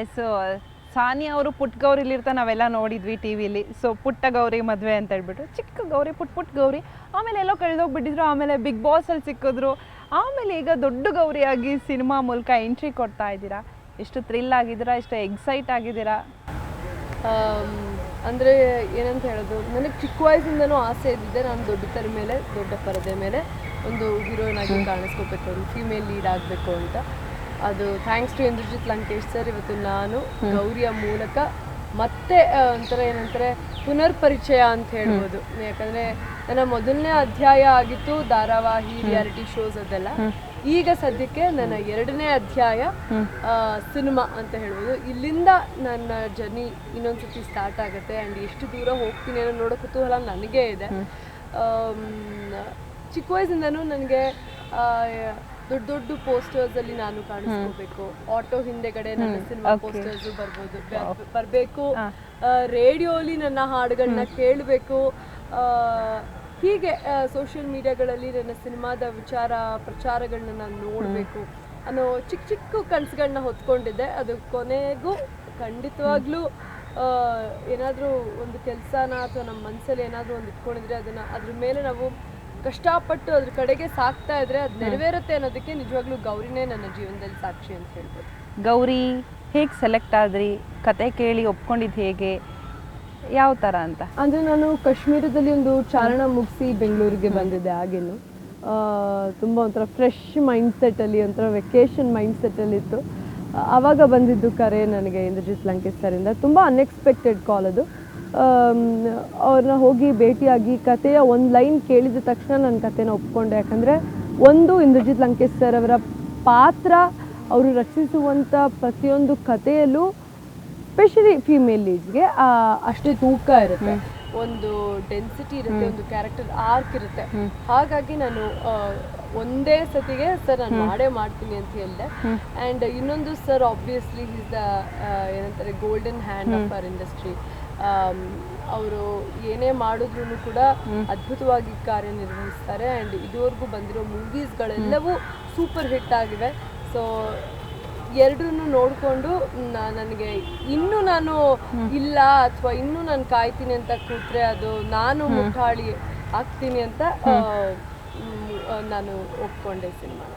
S ಸಾನಿ ಅವರು ಪುಟ್ಟ ಗೌರಿಲಿರ್ತಾ ನಾವೆಲ್ಲ ನೋಡಿದ್ವಿ ಟಿ ವಿಲಿ. ಸೊ ಪುಟ್ಟ ಗೌರಿ ಮದುವೆ ಅಂತ ಹೇಳ್ಬಿಟ್ಟು ಚಿಕ್ಕ ಗೌರಿ ಪುಟ್ ಪುಟ್ ಗೌರಿ ಆಮೇಲೆ ಎಲ್ಲೋ ಕಳೆದೋಗ್ಬಿಟ್ಟಿದ್ರು ಆಮೇಲೆ ಬಿಗ್ ಬಾಸಲ್ಲಿ ಸಿಕ್ಕಿದ್ರು. ಆಮೇಲೆ ಈಗ ದೊಡ್ಡ ಗೌರಿಯಾಗಿ ಸಿನಿಮಾ ಮೂಲಕ ಎಂಟ್ರಿ ಕೊಡ್ತಾ ಇದ್ದೀರಾ? ಎಷ್ಟು ಥ್ರಿಲ್ ಆಗಿದ್ದೀರಾ? ಎಷ್ಟು ಎಕ್ಸೈಟ್ ಆಗಿದ್ದೀರಾ? ಅಂದರೆ ಅಂದ್ರೆ ಏನಂತ ಹೇಳೋದು ನನಗೆ ಚಿಕ್ಕ ವಯಸ್ಸಿಂದನೂ ಆಸೆ ಇದ್ದಿದ್ದೆ. ನಾನು ದೊಡ್ಡ ತೆರೆ ಮೇಲೆ ದೊಡ್ಡ ಪರದೆ ಮೇಲೆ ಒಂದು ಹೀರೋಯಿನ್ ಆಗಿ ಕಾಣಿಸ್ಕೋಬೇಕು ಒಂದು ಫಿಮೇಲ್ ಲೀಡ್ ಆಗಬೇಕು ಅಂತ. ಅದು thanks to Indrajit Lankesh sir ಇವತ್ತು ನಾನು ಗೌರಿಯ ಮೂಲಕ ಮತ್ತೆ ಒಂಥರ ಏನಂತಾರೆ ಪುನರ್ ಪರಿಚಯ ಅಂತ ಹೇಳ್ಬೋದು. ಯಾಕಂದ್ರೆ ನನ್ನ ಮೊದಲನೇ ಅಧ್ಯಾಯ ಆಗಿತ್ತು ಧಾರಾವಾಹಿ ರಿಯಾಲಿಟಿ ಶೋಸ್ ಅದೆಲ್ಲ. ಈಗ ಸದ್ಯಕ್ಕೆ ನನ್ನ ಎರಡನೇ ಅಧ್ಯಾಯ ಸಿನಿಮಾ ಅಂತ ಹೇಳ್ಬೋದು. ಇಲ್ಲಿಂದ ನನ್ನ ಜರ್ನಿ ಇನ್ನೊಂದ್ಸತಿ ಸ್ಟಾರ್ಟ್ ಆಗುತ್ತೆ. ಆ್ಯಂಡ್ ಎಷ್ಟು ದೂರ ಹೋಗ್ತೀನಿ ಅನ್ನೋ ನೋಡೋ ಕುತೂಹಲ ನನಗೇ ಇದೆ. ಚಿಕ್ಕ ವಯಸ್ಸಿಂದನೂ ನನಗೆ ದೊಡ್ಡ ದೊಡ್ಡ ಪೋಸ್ಟರ್ಸ್ ಅಲ್ಲಿ ನಾನು ಕಾಣಿಸ್ಕೋಬೇಕು. ಆಟೋ ಹಿಂದೆಗಡೆ ನನ್ನ ಸಿನಿಮಾ ಪೋಸ್ಟರ್ಸ್ ಬರ್ಬೋದು. ಬರಬೇಕು. ರೇಡಿಯೋಲಿ ನನ್ನ ಹಾಡುಗಳನ್ನ ಕೇಳಬೇಕು. ಹೀಗೆ ಸೋಷಿಯಲ್ ಮೀಡಿಯಾಗಳಲ್ಲಿ ನನ್ನ ಸಿನಿಮಾದ ವಿಚಾರ ಪ್ರಚಾರಗಳನ್ನ ನಾನು ನೋಡಬೇಕು. ಅನ್ನೋ ಚಿಕ್ಕ ಚಿಕ್ಕ ಕನಸುಗಳನ್ನ ಹೊತ್ಕೊಂಡಿದ್ದೆ. ಅದು ಕೊನೆಗೂ ಖಂಡಿತವಾಗ್ಲೂ ಏನಾದರೂ ಒಂದು ಕೆಲಸನ ಅಥವಾ ನಮ್ಮ ಮನಸ್ಸಲ್ಲಿ ಏನಾದರೂ ಒಂದು ಇಟ್ಕೊಂಡಿದ್ರೆ ಅದನ್ನು ಅದ್ರ ಮೇಲೆ ನಾವು ಕಷ್ಟಪಟ್ಟು ಅದ್ರ ಕಡೆಗೆ ಸಾಕ್ತಾ ಇದ್ರೆ ಅದು ನೆರವೇರುತ್ತೆ ಅನ್ನೋದಕ್ಕೆ ನಿಜವಾಗ್ಲೂ ಗೌರಿನೇ ನನ್ನ ಜೀವನದಲ್ಲಿ ಸಾಕ್ಷಿ ಅಂತ ಹೇಳ್ಬೋದು. ಗೌರಿ ಹೇಗೆ ಸೆಲೆಕ್ಟ್ ಆದ್ರಿ? ಕತೆ ಕೇಳಿ ಒಪ್ಕೊಂಡಿದ್ದು ಹೇಗೆ? ಯಾವ ಥರ ಅಂತ? ಅಂದರೆ ನಾನು ಕಾಶ್ಮೀರದಲ್ಲಿ ಒಂದು ಚಾರಣ ಮುಗಿಸಿ ಬೆಂಗಳೂರಿಗೆ ಬಂದಿದ್ದೆ ಆಗೇನು ಆ, ತುಂಬ ಒಂಥರ ಫ್ರೆಶ್ ಮೈಂಡ್ ಸೆಟ್ಟಲ್ಲಿ ಒಂಥರ ವೆಕೇಶನ್ ಮೈಂಡ್ಸೆಟ್ಟಲ್ಲಿ ಇತ್ತು. ಆ, ಆವಾಗ ಬಂದಿದ್ದು ಕರೆ ನನಗೆ ಇಂದ್ರಜಿತ್ ಲಂಕೇಶ್ ಸರಿಂದ ತುಂಬ ಅನ್ಎಕ್ಸ್ಪೆಕ್ಟೆಡ್ ಕಾಲ್ ಅದು. ಅವ್ರನ್ನ ಹೋಗಿ ಭೇಟಿಯಾಗಿ ಕಥೆಯ ಒಂದು ಲೈನ್ ಕೇಳಿದ ತಕ್ಷಣ ನನ್ನ ಕಥೆನ ಒಪ್ಕೊಂಡೆ. ಯಾಕಂದರೆ ಒಂದು ಇಂದ್ರಜಿತ್ ಲಂಕೇಶ್ ಸರ್ ಅವರ ಪಾತ್ರ, ಅವರು ರಚಿಸುವಂಥ ಪ್ರತಿಯೊಂದು ಕಥೆಯಲ್ಲೂ ಸ್ಪೆಷಲಿ ಫಿಮೇಲ್ ಲೀಡ್ಸ್ಗೆ ಅಷ್ಟೇ ತೂಕ ಇರುತ್ತೆ. ಒಂದು ಡೆನ್ಸಿಟಿ ಇರುತ್ತೆ ಒಂದು ಕ್ಯಾರೆಕ್ಟರ್ ಆರ್ಕ್ ಇರುತ್ತೆ. ಹಾಗಾಗಿ ನಾನು ಒಂದೇ ಸತಿಗೆ ಸರ್ ನಾನು ಮಾಡೇ ಮಾಡ್ತೀನಿ ಅಂತ ಹೇಳಿದೆ. ಆ್ಯಂಡ್ ಇನ್ನೊಂದು ಸರ್ ಆಬ್ವಿಯಸ್ಲಿ ಈಸ್ ದ ಏನಂತಾರೆ golden hand of our industry ಅವರು ಏನೇ ಮಾಡಿದ್ರು ಕೂಡ ಅದ್ಭುತವಾಗಿ ಕಾರ್ಯನಿರ್ವಹಿಸ್ತಾರೆ. ಆ್ಯಂಡ್ ಇದುವರೆಗೂ ಬಂದಿರೋ ಮೂವೀಸ್ಗಳೆಲ್ಲವೂ ಸೂಪರ್ ಹಿಟ್ ಆಗಿವೆ. ಸೊ ಎರಡನ್ನೂ ನೋಡಿಕೊಂಡು ನನಗೆ ಇನ್ನೂ ನಾನು ಇಲ್ಲ ಅಥವಾ ಇನ್ನೂ ನಾನು ಕಾಯ್ತೀನಿ ಅಂತ ಕೂತ್ರೆ ಅದು ನಾನು ಮುಟ್ಟಾಳಿ ಆಗ್ತೀನಿ ಅಂತ ನಾನು ಒಪ್ಕೊಂಡೆ ಸಿನಿಮಾನ.